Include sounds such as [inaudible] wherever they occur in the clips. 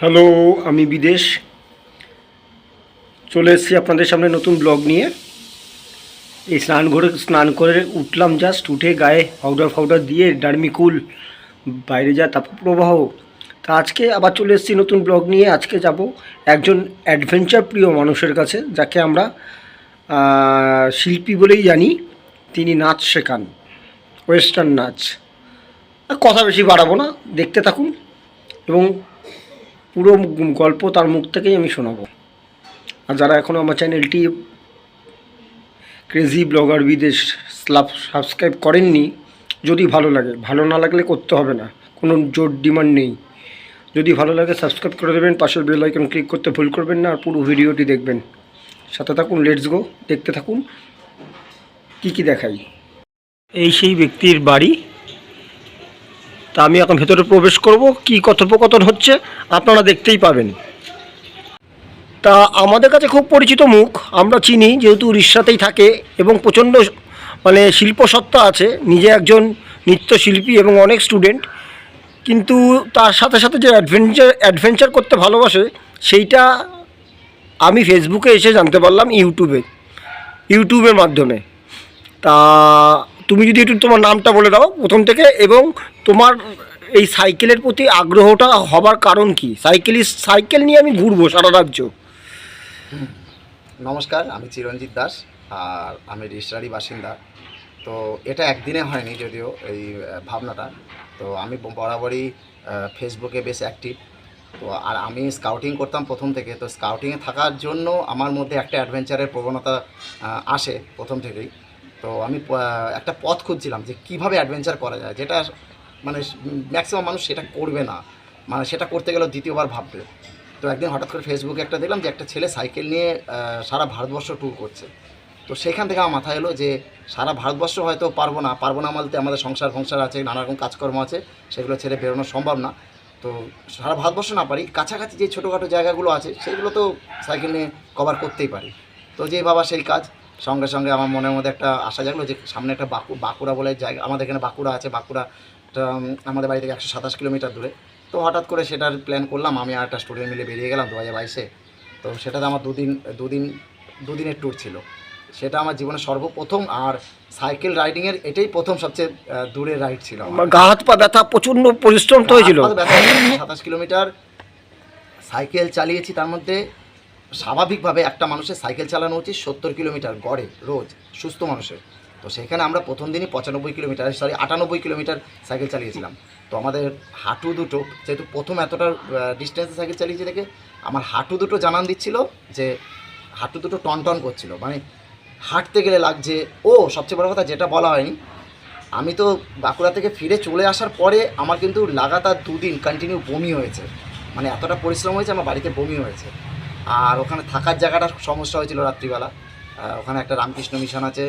Hello, আমি বিদেশ। চলে এসেছি আপনাদের সামনে নতুন ব্লগ নিয়ে। এই স্নান করে স্নান করে উঠলাম জাস্ট উঠে গায়ে পাউডার ফাউডার দিয়ে ডার্মিকুল বাইরে যা তাপপ্রবাহ। তা আজকে আবার চলে এসেছি নতুন ব্লগ নিয়ে। আজকে যাব একজন অ্যাডভেঞ্চার প্রিয় মানুষের কাছে, যাকে আমরা শিল্পী বলেই জানি। তিনি নাচ শেখান ওয়েস্টার্ন নাচ। কথা বেশি বাড়াবো না, দেখতে থাকুন। এবং পুরো গল্প তার মুখ থেকেই আমি শোনাবো। আর যারা এখনও আমার চ্যানেলটি ক্রেজি ব্লগার বিদেশ সাবস্ক্রাইব করেননি, যদি ভালো লাগে, ভালো না লাগলে করতে হবে না, কোনো জোর ডিমান্ড নেই। যদি ভালো লাগে সাবস্ক্রাইব করে দেবেন, পাশের বেল আইকন ক্লিক করতে ভুল করবেন না, আর পুরো ভিডিওটি দেখবেন। সাথে থাকুন লেটস গো দেখতে থাকুন, কি কি দেখাই। এই সেই ব্যক্তির বাড়ি তা আমি এখন ভেতরে প্রবেশ করব, কি কথোপকথন হচ্ছে আপনারা দেখতেই পাবেন। তা আমাদের কাছে খুব পরিচিত মুখ, আমরা চিনি, যেহেতু উড়িষ্যাতেই থাকে এবং প্রচণ্ড মানে শিল্পসত্তা আছে, নিজে একজন নৃত্যশিল্পী এবং অনেক স্টুডেন্ট কিন্তু তার সাথে সাথে যে অ্যাডভেঞ্চার অ্যাডভেঞ্চার করতে ভালোবাসে, সেইটা আমি ফেসবুকে এসে জানতে পারলাম ইউটিউবে, ইউটিউবের মাধ্যমে। তা তুমি যদি একটু তোমার নামটা বলে দাও প্রথম থেকে এবং তোমার এই সাইকেলের প্রতি আগ্রহটা হবার কারণ কি? সাইকেলিস্ট সাইকেল নিয়ে আমি ঘুরবো সারা রাজ্য। নমস্কার, আমি চিরঞ্জিত দাস আর আমি রিস্টারি বাসিন্দা। তো এটা একদিনে হয়নি যদিও এই ভাবনাটা। তো আমি বরাবরই ফেসবুকে বেশ অ্যাক্টিভ তো আর আমি স্কাউটিং করতাম প্রথম থেকে। তো স্কাউটিংয়ে থাকার জন্য আমার মধ্যে একটা অ্যাডভেঞ্চারের প্রবণতা আসে প্রথম থেকেই। তো আমি একটা পথ খুঁজছিলাম যে কীভাবে অ্যাডভেঞ্চার করা যায়, যেটা মানে ম্যাক্সিমাম মানুষ সেটা করবে না। মানে সেটা করতে গেলেও দ্বিতীয়বার ভাববে। তো একদিন হঠাৎ করে ফেসবুকে একটা দেখলাম যে একটা ছেলে সাইকেল নিয়ে সারা ভারতবর্ষ ট্যুর করছে। তো সেখান থেকে আমার মাথায় এলো যে সারা ভারতবর্ষ হয়তো পারব না পারব না বলতে আমাদের সংসার ফংসার আছে, নানা রকম কাজকর্ম আছে, সেগুলো ছেড়ে বেরোনো সম্ভব না। তো সারা ভারতবর্ষ না পারি, কাছাকাছি যে ছোটোখাটো জায়গাগুলো আছে, সেগুলো তো সাইকেল নিয়ে কভার করতেই পারি। তো যে বাবা সেই কাজ সঙ্গে সঙ্গে আমার মনের মধ্যে একটা আশা জাগলো যে সামনে একটা বাঁকু বাঁকুড়া বলে জায়গা আমাদের এখানে বাঁকুড়া আছে বাঁকুড়া আমাদের বাড়ি থেকে একশো সাতাশ কিলোমিটার দূরে। তো হঠাৎ করে সেটার প্ল্যান করলাম আমি আর একটা স্টুডেন্ট মিলে বেরিয়ে গেলাম দু হাজার বাইশে। তো সেটাতে আমার দুদিন দুদিন দুদিনের ট্যুর ছিল। সেটা আমার জীবনে সর্বপ্রথম আর সাইকেল রাইডিংয়ের এটাই প্রথম সবচেয়ে দূরের রাইড ছিল গা হাত পা ব্যথা প্রচণ্ড পরিশ্রম তো হয়েছিল, সাতাশ কিলোমিটার সাইকেল চালিয়েছি তার মধ্যে। স্বাভাবিকভাবে একটা মানুষের সাইকেল চালানো উচিত সত্তর কিলোমিটার গড়ে, রোজ, সুস্থ মানুষের। তো সেখানে আমরা প্রথম দিনই পঁচানব্বই কিলোমিটার সরি আটানব্বই কিলোমিটার সাইকেল চালিয়েছিলাম। তো আমাদের হাঁটু দুটো, যেহেতু প্রথম এতটা ডিস্টেন্সে সাইকেল চালিয়েছি দেখে, আমার হাঁটু দুটো জানান দিচ্ছিল যে, হাঁটু দুটো টন টন করছিল। মানে হাঁটতে গেলে লাগছে, ও, সবচেয়ে বড় কথা যেটা বলা হয়নি, আমি তো বাঁকুড়া থেকে ফিরে চলে আসার পরে আমার কিন্তু লাগাতার দুদিন কন্টিনিউ বমি হয়েছে। মানে এতটা পরিশ্রম হয়েছে, আমার বাড়িতে বমি হয়েছে। আর ওখানে থাকার জায়গাটা সমস্যা হয়েছিল রাত্রিবেলা। ওখানে একটা রামকৃষ্ণ মিশন আছে।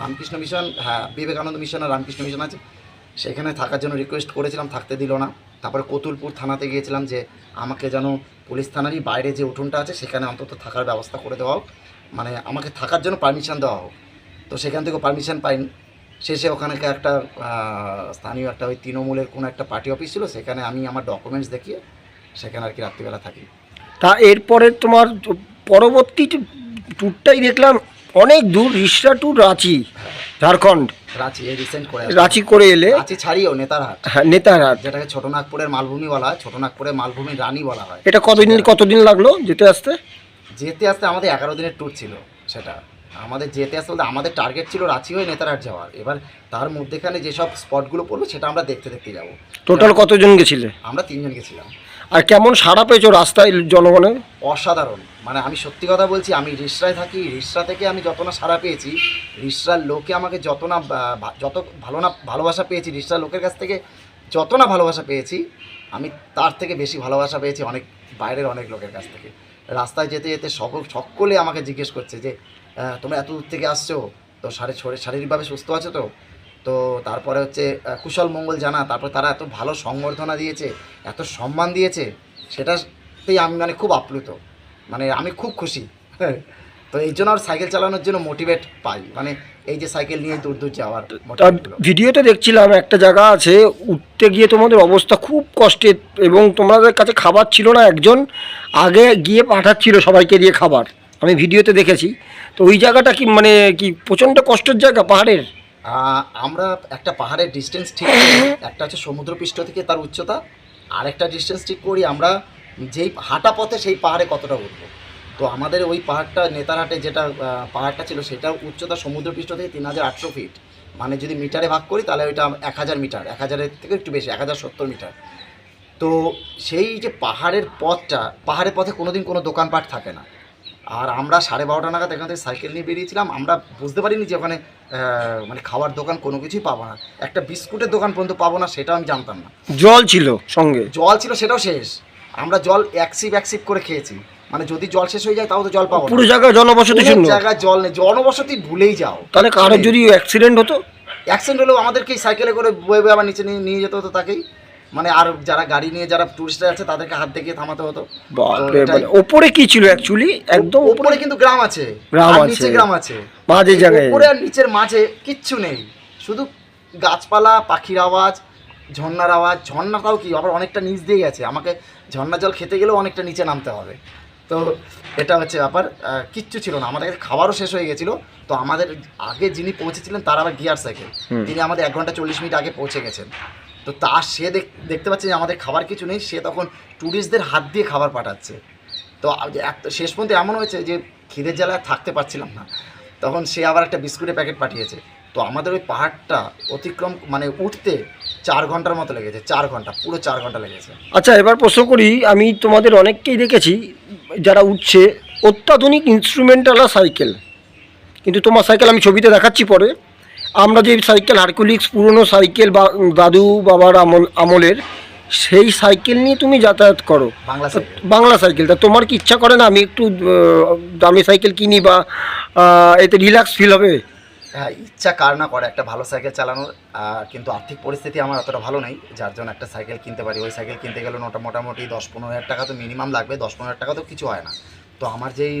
রামকৃষ্ণ মিশন হ্যাঁ বিবেকানন্দ মিশন আর রামকৃষ্ণ মিশন আছে। সেখানে থাকার জন্য রিকোয়েস্ট করেছিলাম, থাকতে দিল না। তারপরে কতুলপুর থানাতে গিয়েছিলাম যে, আমাকে যেন পুলিশ থানারই বাইরে যে উঠোনটা আছে, সেখানে অন্তত থাকার ব্যবস্থা করে দেওয়া হোক। মানে আমাকে থাকার জন্য পারমিশন দেওয়া হোক। তো সেখান থেকে পারমিশন পাইনি শেষে ওখানে একটা স্থানীয় একটা ওই তৃণমূলের কোনো একটা পার্টি অফিস ছিল, সেখানে আমি আমার ডকুমেন্টস দেখিয়ে সেখানে আর কি রাত্রিবেলা থাকি। তা এরপরে তোমার পরবর্তী ট্যুরটাই দেখলাম অনেক দূর রিসরা টু রাঁচি ঝাড়খণ্ড। রাঁচি এই রিসেন্ট করে রাঁচি করে এলে। রাঁচি ছাড়িয়েও নেতারহাট। হ্যাঁ নেতারহাট। যেটাকে ছোটনাগপুরের মালভূমি বলা হয় ছোটনাগপুরের মালভূমির রানী বলা হয়। এটা কতদিন কতদিন লাগল যেতে আসতে? যেতে আসতে আমাদের এগারো দিনের ট্যুর ছিল সেটা। আমাদের যেতে আসতে বলতে আমাদের টার্গেট ছিল রাঁচি হয়ে নেতারহাট যাওয়ার। এবার তার মধ্যেখানে যেসব স্পটগুলো পড়বে সেটা আমরা দেখতে দেখতে যাব। টোটাল কতজন গেছিলে? আমরা তিনজন গেছিলাম। আর কেমন সাড়া পেয়েছ রাস্তায় জনগণের? অসাধারণ। মানে আমি সত্যি কথা বলছি, আমি রিসরায় থাকি, রিসরা থেকে আমি যত না সাড়া পেয়েছি, রিসরার লোকে আমাকে যত না যত ভালো না, ভালোবাসা পেয়েছি, রিসরার লোকের কাছ থেকে যত না ভালোবাসা পেয়েছি, আমি তার থেকে বেশি ভালোবাসা পেয়েছি অনেক, বাইরের অনেক লোকের কাছ থেকে। রাস্তায় যেতে যেতে সকল সকলে আমাকে জিজ্ঞেস করছে যে তোমরা এত দূর থেকে আসছো? তো শারীর শরীর- শারীরিকভাবে সুস্থ আছো তো? তো তারপরে হচ্ছে কুশল মঙ্গল জানা তারপর তারা এত ভালো সংবর্ধনা দিয়েছে এত সম্মান দিয়েছে সেটাতেই আমি মানে খুব আপ্লুত। মানে আমি খুব খুশি। [laughs] তো এই জন্য আর সাইকেল চালানোর জন্য মোটিভেট পাই। মানে এই যে সাইকেল নিয়ে দূর দূর যাওয়ার। ভিডিওতে দেখছিলাম একটা জায়গা আছে উঠতে গিয়ে তোমাদের অবস্থা খুব কষ্টের এবং তোমাদের কাছে খাবার ছিল না একজন আগে গিয়ে পাঠাচ্ছিল সবাইকে দিয়ে খাবার। আমি ভিডিওতে দেখেছি। তো ওই জায়গাটা কি মানে কি প্রচণ্ড কষ্টের জায়গা পাহাড়ের? আমরা একটা পাহাড়ের ডিস্টেন্স ঠিক করি [laughs] একটা হচ্ছে সমুদ্রপৃষ্ঠ থেকে তার উচ্চতা আর একটা ডিস্টেন্স ঠিক করি আমরা যেই হাঁটা পথে সেই পাহাড়ে কতটা উঠবো। তো আমাদের ওই পাহাড়টা নেতারহাটে যেটা পাহাড়টা ছিল সেটা উচ্চতা সমুদ্রপৃষ্ঠ থেকে তিন হাজার আটশো ফিট মানে যদি মিটারে ভাগ করি তাহলে ওইটা এক হাজার মিটার এক হাজারের থেকে একটু বেশি এক হাজার সত্তর মিটার। তো সেই যে পাহাড়ের পথটা পাহাড়ের পথে কোনোদিন কোনো দোকানপাট থাকে না। আর আমরা সাড়ে বারোটা নাগাদ এখান থেকে সাইকেল নিয়ে বেরিয়েছিলাম। আমরা বুঝতে পারিনি যে ওখানে মানে খাওয়ার দোকান কোনো কিছুই পাবো না। একটা বিস্কুটের দোকান পর্যন্ত পাবো না সেটাও আমি জানতাম না। জল ছিল সঙ্গে? জল ছিল সেটাও শেষ। আমরা জল এক সিপ এক সিপ করে খেয়েছি। মানে যদি জল শেষ হয়ে যায় তাও তো জল পাবো পুরো জায়গায় জনবসতি শূন্য। জায়গায় জল নেই। জনবসতি ভুলেই যাও। তাহলে কারোর যদি অ্যাক্সিডেন্ট হতো? অ্যাক্সিডেন্ট হলেও আমাদেরকেই সাইকেলে করে বয়ে বয়ে আবার নিচে নিয়ে নিয়ে যেতে হতো তাকেই। মানে আর যারা গাড়ি নিয়ে যারা টুরিস্টরা আছে তাদেরকে হাত দেখিয়ে থামাতে হতো। মানে ওপরে কি ছিল অ্যাকচুয়ালি একদম ওপরে কিন্তু গ্রাম আছে। গ্রাম আছে। নিচে গ্রাম আছে। মাঝে জায়গায়। উপরে আর নিচের মাঝে কিচ্ছু নেই। শুধু গাছপালা পাখির আওয়াজ ঝর্ণার আওয়াজ। ঝর্ণা ঝর্ণাটাও কি? আবার অনেকটা নিচ দিয়ে গেছে। আমাকে ঝর্ণা জল খেতে গেলেও অনেকটা নিচে নামতে হবে। তো এটা হচ্ছে ব্যাপার। কিচ্ছু ছিল না। আমাদের খাবারও শেষ হয়ে গেছিল। তো আমাদের আগে যিনি পৌঁছেছিলেন তার আবার গিয়ার সাইকেল তিনি আমাদের এক ঘণ্টা চল্লিশ মিনিট আগে পৌঁছে গেছেন। তো তার সে দেখ- দেখতে পাচ্ছে যে আমাদের খাবার কিছু নেই, সে তখন ট্যুরিস্টদের হাত দিয়ে খাবার পাঠাচ্ছে। তো শেষ পর্যন্ত এমন হয়েছে যে খিদের জ্বালায় থাকতে পারছিলাম না। তখন সে আবার একটা বিস্কুটের প্যাকেট পাঠিয়েছে। তো আমাদের ওই পাহাড়টা অতিক্রম মানে উঠতে চার ঘণ্টার মতো লেগেছে, চার ঘণ্টা, পুরো চার ঘণ্টা লেগেছে। আচ্ছা এবার প্রশ্ন করি, আমি তোমাদের অনেককেই দেখেছি যারা উঠছে অত্যাধুনিক ইনস্ট্রুমেন্টালা সাইকেল কিন্তু তোমার সাইকেল আমি ছবিতে দেখাচ্ছি পরে। আমরা যে সাইকেল হারকুলিক্স পুরনো সাইকেল বা দাদু বাবার আমল আমলের সেই সাইকেল নিয়ে তুমি যাতায়াত করো। বাংলা সাইকেল। বাংলা সাইকেল। তা তোমার কি ইচ্ছা করে না আমি একটু দামি সাইকেল কিনি বা এতে রিল্যাক্স ফিল হবে? হ্যাঁ ইচ্ছা কার না করে একটা ভালো সাইকেল চালানোর কিন্তু আর্থিক পরিস্থিতি আমার অতটা ভালো নেই। যার জন্য একটা সাইকেল কিনতে পারি। ওই সাইকেল কিনতে গেলে মোটা মোটামুটি দশ পনেরো হাজার টাকা তো মিনিমাম লাগবে। দশ পনেরো হাজার টাকা তো কিছু হয় না। তো আমার যেই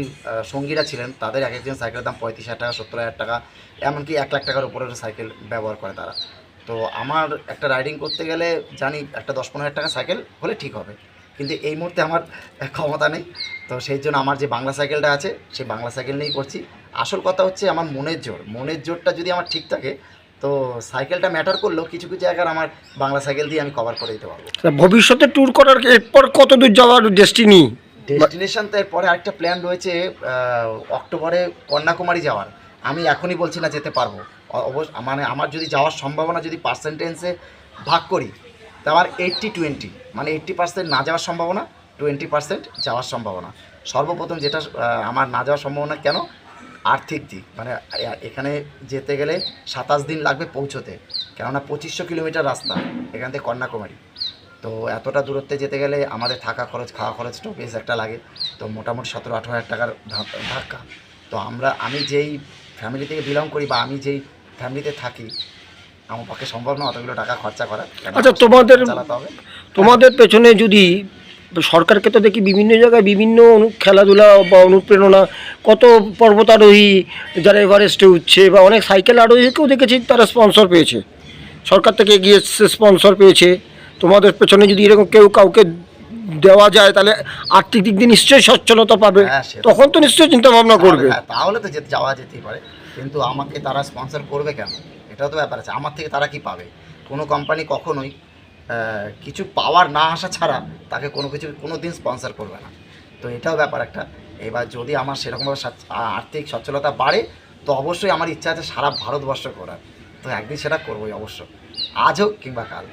সঙ্গীরা ছিলেন, তাদের এক একজন সাইকেলের দাম পঁয়ত্রিশ হাজার টাকা, সত্তর হাজার টাকা, এমনকি এক লাখ টাকার উপরে সাইকেল ব্যবহার করে তারা। তো আমার একটা রাইডিং করতে গেলে জানি একটা দশ পনেরো হাজার টাকা সাইকেল হলে ঠিক হবে। কিন্তু এই মুহূর্তে আমার ক্ষমতা নেই। তো সেই জন্য আমার যে বাংলা সাইকেলটা আছে, সেই বাংলা সাইকেল নিয়েই করছি। আসল কথা হচ্ছে আমার মনের জোর। মনের জোরটা যদি আমার ঠিক থাকে, তো সাইকেলটা ম্যাটার করলেও কিছু কিছু জায়গার আমার বাংলা সাইকেল দিয়ে আমি কভার করে দিতে পারব। ভবিষ্যতে ট্যুর করার এরপর কত দূর যাওয়ার ডেস্টিনি ডেস্টিনেশন তো এরপরে আরেকটা প্ল্যান রয়েছে অক্টোবরে কন্যাকুমারী যাওয়ার। আমি এখনই বলছি না যেতে পারব। অবশ্য মানে আমার যদি যাওয়ার সম্ভাবনা যদি পার্সেন্টেন্সে ভাগ করি, তা আমার এইট্টি টোয়েন্টি মানে এইট্টি পার্সেন্ট না যাওয়ার সম্ভাবনা টোয়েন্টি পার্সেন্ট যাওয়ার সম্ভাবনা। সর্বপ্রথম যেটা আমার না যাওয়ার সম্ভাবনা কেন? আর্থিক দিক। মানে এখানে যেতে গেলে সাতাশ দিন লাগবে পৌঁছতে। কেননা পঁচিশশো কিলোমিটার রাস্তা, এখান থেকে কন্যাকুমারী। তো এতটা দূরত্বে যেতে গেলে আমাদের থাকা খরচ খাওয়া খরচটাও বেশ একটা লাগে। তো মোটামুটি সতেরো আঠেরো হাজার টাকার ধাক্কা তো আমরা আমি যেই ফ্যামিলি থেকে বিলং করি বা আমি যেই ফ্যামিলিতে থাকি আমার পক্ষে সম্ভব না অতগুলো টাকা খরচা করা আচ্ছা, তোমাদের- তোমাদের পেছনে যদি সরকারকে তো দেখি বিভিন্ন জায়গায় বিভিন্ন খেলাধুলা বা অনুপ্রেরণা কত পর্বতারোহী যারা এভারেস্টে উঠছে বা অনেক সাইকেল আরোহীকেও দেখেছি তারা স্পন্সর পেয়েছে। সরকার থেকে এগিয়ে স্পন্সর পেয়েছে। তোমাদের পেছনে যদি এরকম কেউ কাউকে দেওয়া যায় তাহলে আর্থিক দিক দিয়ে নিশ্চয়ই সচ্ছলতা পাবে। হ্যাঁ, তখন তো নিশ্চয়ই চিন্তা ভাবনা করবে। হ্যাঁ, তাহলে তো যেতে যাওয়া যেতেই পারে। কিন্তু আমাকে তারা স্পন্সর করবে কেন? এটাও তো ব্যাপার আছে। আমার থেকে তারা কি পাবে? কোনো কোম্পানি কখনোই কিছু পাওয়ার না আসা ছাড়া তাকে কোনো কিছু কোনো দিন স্পন্সর করবে না। তো এটাও ব্যাপার একটা। এবার যদি আমার সেরকমভাবে আর্থিক সচ্ছলতা বাড়ে তো অবশ্যই আমার ইচ্ছা আছে সারা ভারতবর্ষ করার। তো একদিন সেটা করবোই অবশ্য। আজ হোক কিংবা কাল।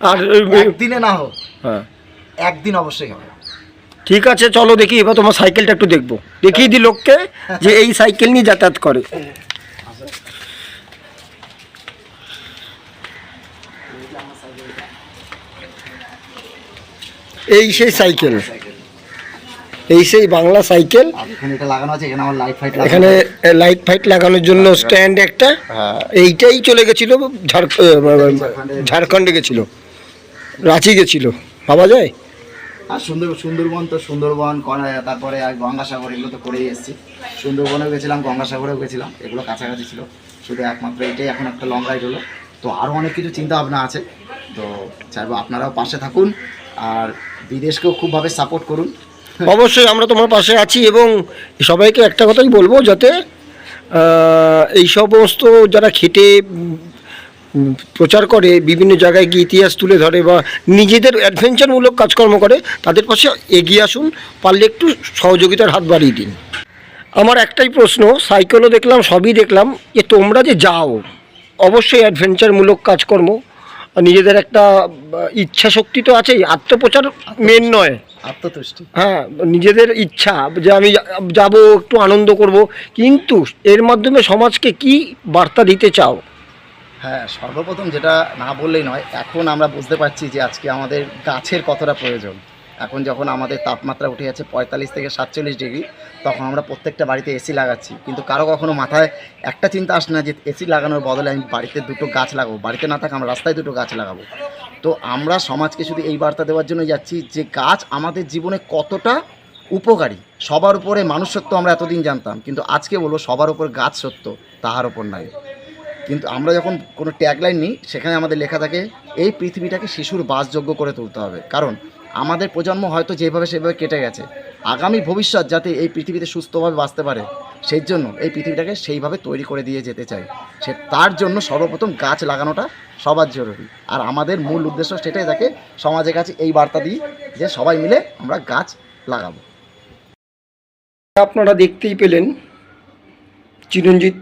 আর একদিনে না হোক হ্যাঁ। একদিন অবশ্যই হবে। ঠিক আছে চলো দেখি এবার তোমার সাইকেলটা একটু দেখব। দেখিয়ে দিই লোককে যে এই সাইকেল নিয়ে যাতায়াত করে। এই সেই সাইকেল। এই সেই বাংলা সাইকেল। এখানে লাইট ফাইট লাগানোর জন্য স্ট্যান্ড একটা। হ্যাঁ। এইটাই চলে গেছিল ঝাড়খ- ঝাড়খণ্ডে গেছিল। রাঁচি গেছিল। ভাবা যায়? আর সুন্দর সুন্দরবন তো সুন্দরবন তারপরে আর গঙ্গাসাগর এগুলো তো করেই এসেছি। সুন্দরবনেও গেছিলাম গঙ্গাসাগরেও গেছিলাম এগুলো কাছাকাছি ছিল। শুধু একমাত্র এটাই এখন একটা লং রাইড হলো। তো আরও অনেক কিছু চিন্তা ভাবনা আছে। তো চাইব আপনারাও পাশে থাকুন আর বিদেশকেও খুবভাবে সাপোর্ট করুন। অবশ্যই আমরা তোমার পাশে আছি এবং সবাইকে একটা কথাই বলব যাতে এই সমস্ত যারা খেটে প্রচার করে বিভিন্ন জায়গায় গিয়ে ইতিহাস তুলে ধরে বা নিজেদের অ্যাডভেঞ্চারমূলক কাজকর্ম করে তাদের পাশে এগিয়ে আসুন পারলে একটু সহযোগিতার হাত বাড়িয়ে দিন। আমার একটাই প্রশ্ন সাইকেলও দেখলাম সবই দেখলাম যে তোমরা যে যাও অবশ্যই অ্যাডভেঞ্চারমূলক কাজকর্ম নিজেদের একটা ইচ্ছা শক্তি তো আছেই আত্মপ্রচার মেন নয়। আত্মতুষ্টি। হ্যাঁ নিজেদের ইচ্ছা যে আমি যাব একটু আনন্দ করব কিন্তু এর মাধ্যমে সমাজকে কি বার্তা দিতে চাও হ্যাঁ সর্বপ্রথম যেটা না বললেই নয়, এখন আমরা বুঝতে পারছি যে আজকে আমাদের গাছের কতটা প্রয়োজন। এখন যখন আমাদের তাপমাত্রা উঠে যাচ্ছে পঁয়তাল্লিশ থেকে সাতচল্লিশ ডিগ্রি, তখন আমরা প্রত্যেকটা বাড়িতে এসি লাগাচ্ছি। কিন্তু কারও কখনো মাথায় একটা চিন্তা আসে না যে এসি লাগানোর বদলে আমি বাড়িতে দুটো গাছ লাগাবো। বাড়িতে না থাকা, আমরা রাস্তায় দুটো গাছ লাগাবো। তো আমরা সমাজকে শুধু এই বার্তা দেওয়ার জন্য যাচ্ছি যে গাছ আমাদের জীবনে কতটা উপকারী। সবার উপরে মানুষ সত্য আমরা এতদিন জানতাম, কিন্তু আজকে বলব সবার উপর গাছ সত্য, তাহার উপর নাই। কিন্তু আমরা যখন কোনো ট্যাগলাইন নিই, সেখানে আমাদের লেখা থাকে, এই পৃথিবীটাকে শিশুর বাসযোগ্য করে তুলতে হবে। কারণ আমাদের প্রজন্ম হয়তো যেভাবে সেভাবে কেটে গেছে। আগামী ভবিষ্যৎ যাতে এই পৃথিবীতে সুস্থভাবে বাঁচতে পারে, সেই জন্য এই পৃথিবীটাকে সেইভাবে তৈরি করে দিয়ে যেতে চাই। সে তার জন্য সর্বপ্রথম গাছ লাগানোটা সবার জরুরি। আর আমাদের মূল উদ্দেশ্য সেটাই থাকে, সমাজের কাছে এই বার্তা দিই যে সবাই মিলে আমরা গাছ লাগাবো। আপনারা দেখতেই পেলেন চিরঞ্জিত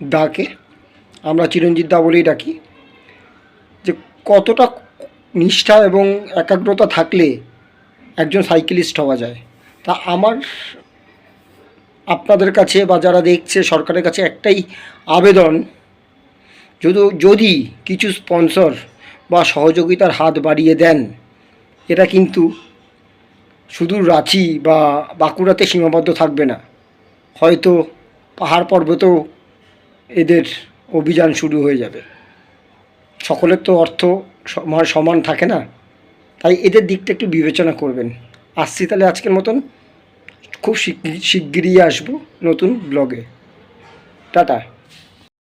দাকে আমরা চিরঞ্জিত দা বলেই ডাকি, যে কতটা নিষ্ঠা এবং একাগ্রতা থাকলে একজন সাইকেলিস্ট হওয়া যায়। তা আমার আপনাদের কাছে বা যারা দেখছে সরকারের কাছে একটাই আবেদন, যদি যদি কিছু স্পন্সর বা সহযোগিতার হাত বাড়িয়ে দেন, এটা কিন্তু শুধু রাঁচি বা বাঁকুড়াতে সীমাবদ্ধ থাকবে না। হয়তো পাহাড় পর্বতেও এদের অভিযান শুরু হয়ে যাবে। সকলের তো অর্থ সমান সমান থাকে না। তাই এদের দিকটা একটু বিবেচনা করবেন। আসছি তাহলে আজকের মতন। খুব শিগগির শিগগিরই আসব নতুন ব্লগে টাটা।